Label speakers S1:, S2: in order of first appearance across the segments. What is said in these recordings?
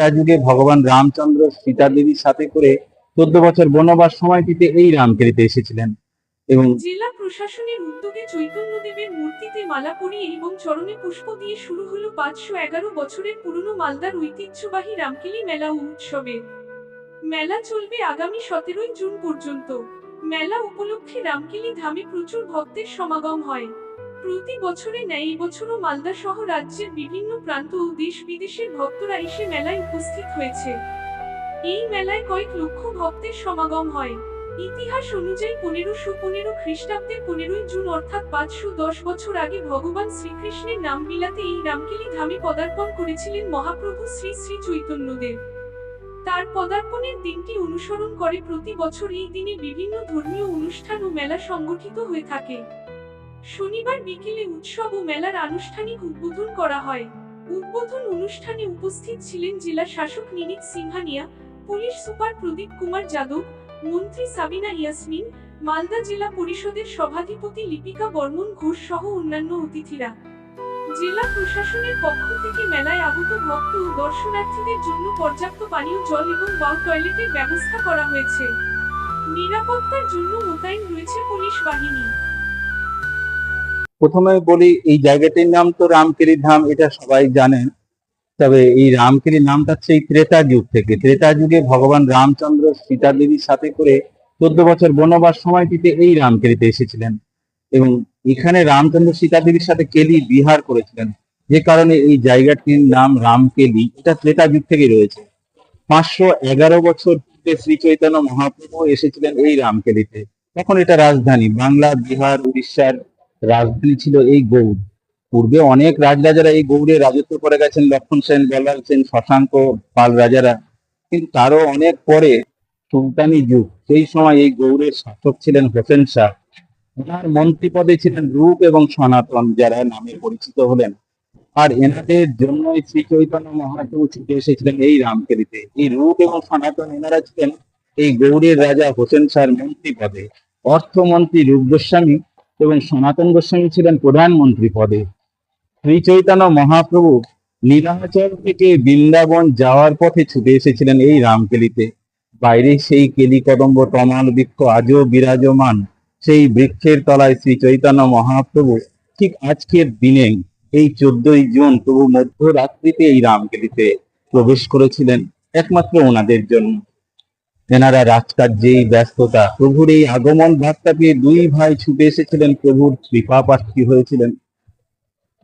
S1: ত্রেতা যুগে ভগবান রামচন্দ্র সীতা দেবীর সাথে করে চোদ্দ বছর বনবাস সময়টিতে এই রামকেলিতে এসেছিলেন। এবং
S2: জেলা প্রশাসনের উদ্যোগে চৈতন্যদেবের মূর্তিতে মালা পরিয়ে এবং চরণে পুষ্প দিয়ে শুরু হলো পাঁচশো এগারো বছরের পুরনো মালদার ঐতিহ্যবাহী রামকেলি মেলা ও উৎসবে। মেলা চলবে আগামী সতেরোই জুন পর্যন্ত। মেলা উপলক্ষে রামকেলি ধামে প্রচুর ভক্তের সমাগম হয়। প্রতি বছরে ন্যায়, এই বছরও মালদা সহ রাজ্যের বিভিন্ন প্রান্ত ও দেশ বিদেশের ভক্তরা এসে মেলায় উপস্থিত হয়েছে। এই মেলায় কয়েক লক্ষ ভক্তের সমাগম হয়। ইতিহাস অনুযায়ী পনেরোশো পনেরো খ্রিস্টাব্দে পনেরোই জুন অর্থাৎ পাঁচশো দশ বছর আগে ভগবান শ্রীকৃষ্ণের নাম বিলাতে এই রামকেলি ধামে পদার্পণ করেছিলেন মহাপ্রভু শ্রী শ্রী চৈতন্যদেব। তার পদার্পণের দিনটি অনুসরণ করে প্রতি বছর এই দিনে বিভিন্ন ধর্মীয় অনুষ্ঠান ও মেলা সংগঠিত হয়ে থাকে। শনিবার বিকেলে উৎসব ও মেলার আনুষ্ঠানিক উদ্বোধন করা হয়। উদ্বোধন অনুষ্ঠানে উপস্থিত ছিলেন জেলা শাসক নিনিত সিংহানিয়া, পুলিশ সুপার প্রদীপ কুমার যাদব, মন্ত্রী সাবিনা ইয়াসমিন, মালদা জেলা পরিষদের সভাধিপতি লিপিকা বর্মন ঘোষ সহ অন্যান্য অতিথিরা। জেলা প্রশাসনের পক্ষ থেকে মেলায় আগত ভক্ত ও দর্শনার্থীদের জন্য পর্যাপ্ত পানীয়, জল এবং বাউ টয়লেটের ব্যবস্থা করা হয়েছে। নিরাপত্তার জন্য মোতায়েন রয়েছে পুলিশ বাহিনী।
S1: প্রথমে বলি, এই জায়গাটির নাম তো রামকেলি ধাম, এটা সবাই জানেন। তবে এই রামকেলি নামটা হচ্ছে এই ত্রেতা যুগ থেকে। ত্রেতা যুগে ভগবান রামচন্দ্র সীতা দেবীর সাথে করে চোদ্দ বছর বনবাস সময়টিতে এই রামকেলিতে এসেছিলেন। এবং এখানে রামচন্দ্র সীতা দেবীর সাথে কেলি বিহার করেছিলেন। যে কারণে এই জায়গাটির নাম রামকেলি, এটা ত্রেতা যুগ থেকে রয়েছে। পাঁচশো এগারো বছর পূর্বে শ্রী চৈতন্য মহাপ্রভু এসেছিলেন এই রামকেলিতে। তখন এটা রাজধানী, বাংলা, বিহার, উড়িষ্যার রাজধানী ছিল এই গৌড়। পূর্বে অনেক রাজরাজারা এই গৌড়ে রাজত্ব করে গেছেন, লক্ষণ সেন বল্লাল সেন, শশাঙ্ক পাল রাজারা। কিন্তু তারও অনেক পরে সুলতানি যুগ, সেই সময় এই গৌড়ের শাসক ছিলেন হোসেন শাহ। ওনার মন্ত্রী পদে ছিলেন রূপ এবং সনাতন, যারা নামে পরিচিত হলেন। আর এনাদের জন্যই শ্রী চৈতন্য মহাপ্রভু ছুটে এসেছিলেন এই রামকেলিতে। এই রূপ এবং সনাতন এনারা ছিলেন এই গৌড়ের রাজা হোসেন শাহর মন্ত্রী পদে। অর্থমন্ত্রী রূপ গোস্বামী এবং সনাতন গোস্বামী ছিলেন প্রধানমন্ত্রী পদে। শ্রী চৈতন্য মহাপ্রভু নীলাচল থেকে বৃন্দাবন যাওয়ার পথে ছুটে এসেছিলেন এই রামকেলিতে। বাইরে সেই কেলি কদম্ব তমাল বৃক্ষ আজও বিরাজমান। সেই বৃক্ষের তলায় শ্রী চৈতন্য মহাপ্রভু ঠিক আজকের দিনে এই চোদ্দই জুন প্রভু মধ্যরাত্রিতে এই রামকেলিতে প্রবেশ করেছিলেন, একমাত্র ওনাদের জন্য। এনারা রাজকার্যেই ব্যস্ততা, প্রভুর এই আগমন বার্তা পেয়ে দুই ভাই ছুটে এসেছিলেন প্রভুর কৃপা প্রার্থী হয়েছিলেন।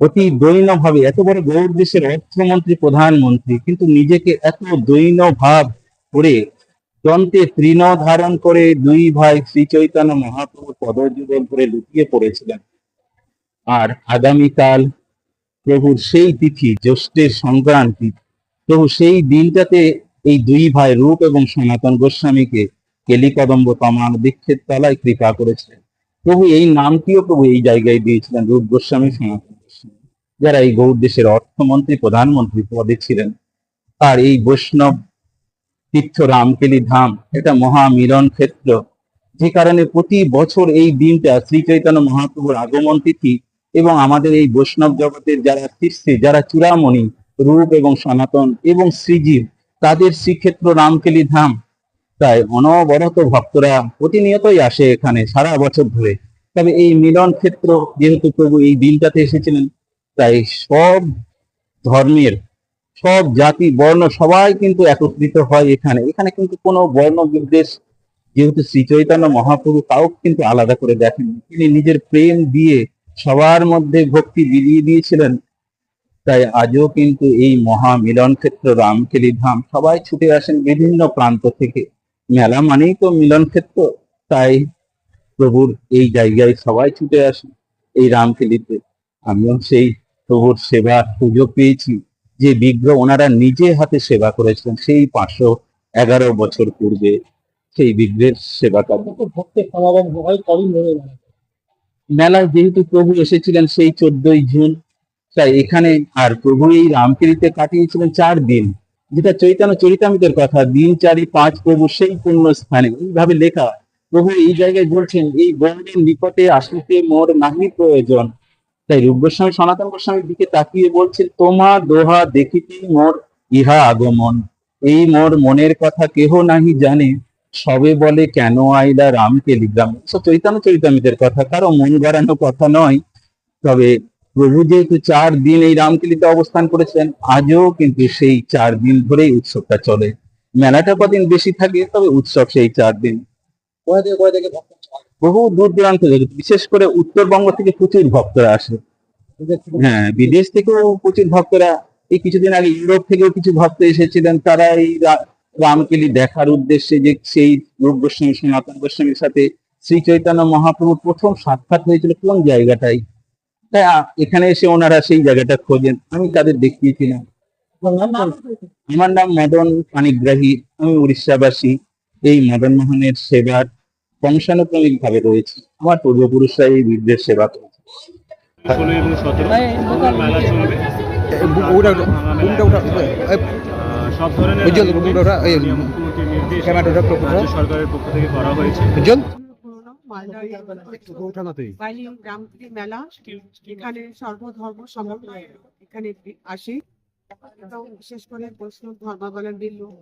S1: অতি দৈন্য ভাবে এত বড় গৌর দেশের অর্থমন্ত্রী, প্রধানমন্ত্রী, কিন্তু নিজেকে এত দৈন ভাব করে, যন্ত্রে তৃণ ধারণ করে দুই ভাই শ্রী চৈতন্য মহাপ্রভু পদযুগল করে লুকিয়ে পড়েছিলেন। আর আগামীকাল প্রভুর সেই তিথি, জ্যৈষ্ঠের সংক্রান্তি প্রভু সেই দিনটাতে এই দুই ভাই রূপ এবং সনাতন গোস্বামীকে কেলিকদম্ব তমাল বৃক্ষের তলায় কৃপা করেছিলেন প্রভু এই নামটিও প্রভু এই জায়গায় দিয়েছিলেন, রূপ গোস্বামী সনাতন গোস্বামী, যারা এই গৌর দেশের অর্থমন্ত্রী, প্রধানমন্ত্রী পদে ছিলেন। আর এই বৈষ্ণব তীর্থ রামকেলি ধাম, এটা মহা মিলন ক্ষেত্র, যে কারণে প্রতি বছর এই দিনটা শ্রী চৈতন্য মহাপ্রভুর আগমন তিথি এবং আমাদের এই বৈষ্ণব জগতের যারা শীর্ষে যারা চূড়ামণি, রূপ এবং সনাতন এবং শ্রীজীব তাদের শ্রীক্ষেত্র রামকেলি ধাম। তাই অনবরত ভক্তরা প্রতিনিয়তই আসে এখানে সারা বছর ধরে। তবে এই মিলন ক্ষেত্র যেহেতু প্রভু এই দিনটাতে এসেছিলেন, তাই সব ধর্মের, সব জাতি, বর্ণ সবাই কিন্তু একত্রিত হয় এখানে। এখানে কিন্তু কোনো বর্ণ বিদ্বেষ যেহেতু শ্রী চৈতন্য মহাপ্রভু তাও কিন্তু আলাদা করে দেখেন তিনি নিজের প্রেম দিয়ে সবার মধ্যে ভক্তি বিলিয়ে দিয়েছিলেন। তাই আজও কিন্তু এই মহা মিলন ক্ষেত্র রামকেলি ধাম সবাই ছুটে আসেন বিভিন্ন প্রান্ত থেকে। মেলা মানেই তো মিলন ক্ষেত্র তাই প্রভুর এই জায়গায় সবাই ছুটে আসেন এই রামকেলিতে। আমিও সেই প্রভুর সেবার সুযোগ পেয়েছি যে বিগ্রহ ওনারা নিজে হাতে সেবা করেছিলেন সেই পাঁচশো এগারো বছর পূর্বে। সেই বিগ্রহের সেবা কাজ।
S3: ভক্তের সমাগম হয়?
S1: মেলায় যেহেতু প্রভু এসেছিলেন সেই চোদ্দই জুন তাই এখানে আর প্রভু এই রামকেলিতে কাটিয়েছিলেন চার দিন। যেটা চৈতন্য চরিতামিতের কথা, দিন, চারি, পাঁচ, প্রভু সেই পূর্ণ স্থানে। এইভাবে লেখা প্রভু এই জায়গায় বলছেন, এই গৌরের নিকটে আসিতে মোর নাহি প্রয়োজন। তাই রূপ গোস্বামী সনাতন গোস্বামীর দিকে তাকিয়ে বলছেন, তোমার দোহা দেখিতে মোর ইহা আগমন। এই মোর মনের কথা কেহ নাহি জানে। সবে বলে কেন আইলা রাম টেলিগ্রাম চৈতন্য চরিতামিতের কথা, কারও মন গড়ানো কথা নয়। তবে প্রভু যেহেতু চার দিন এই রামকেলিতে অবস্থান করেছেন, আজও কিন্তু সেই চার দিন ধরেই উৎসবটা চলে। মেলাটা কদিন বেশি থাকে, তবে উৎসব সেই চার দিন? বহু দূর দূরান্ত বিশেষ করে উত্তরবঙ্গ থেকে প্রচুর ভক্তরা আসে। হ্যাঁ বিদেশ থেকেও প্রচুর ভক্তরা, এই কিছুদিন আগে ইউরোপ থেকেও কিছু ভক্ত এসেছিলেন, তারা এই রামকেলি দেখার উদ্দেশ্যে যে সেই রূপ গোস্বামী সনাতন গোস্বামীর সাথে শ্রী চৈতন্য মহাপ্রভুর প্রথম সাক্ষাৎ হয়েছিল কোন জায়গাটাই তাই এখানে এসে ওনারা সেই জায়গাটা খোঁজেন আমি তাদের দেখিয়েছিলাম আমার নাম মদন পানিগ্রাহী আমি উড়িষ্যাবাসী এই মদন মোহনের সেবার বংশানুক্রমিক ভাবে রয়েছে আমার পূর্বপুরুষরা এই বীরদের সেবা করেছে
S4: সব ধরনের সরকারের পক্ষ থেকে করা হয়েছে
S5: ভ্যালি রামপুরি মেলা এখানে সর্বধর্ম সমন্বয় এখানে আসে। বিশেষ করে বৈষ্ণব ধর্মাবলম্বী লোক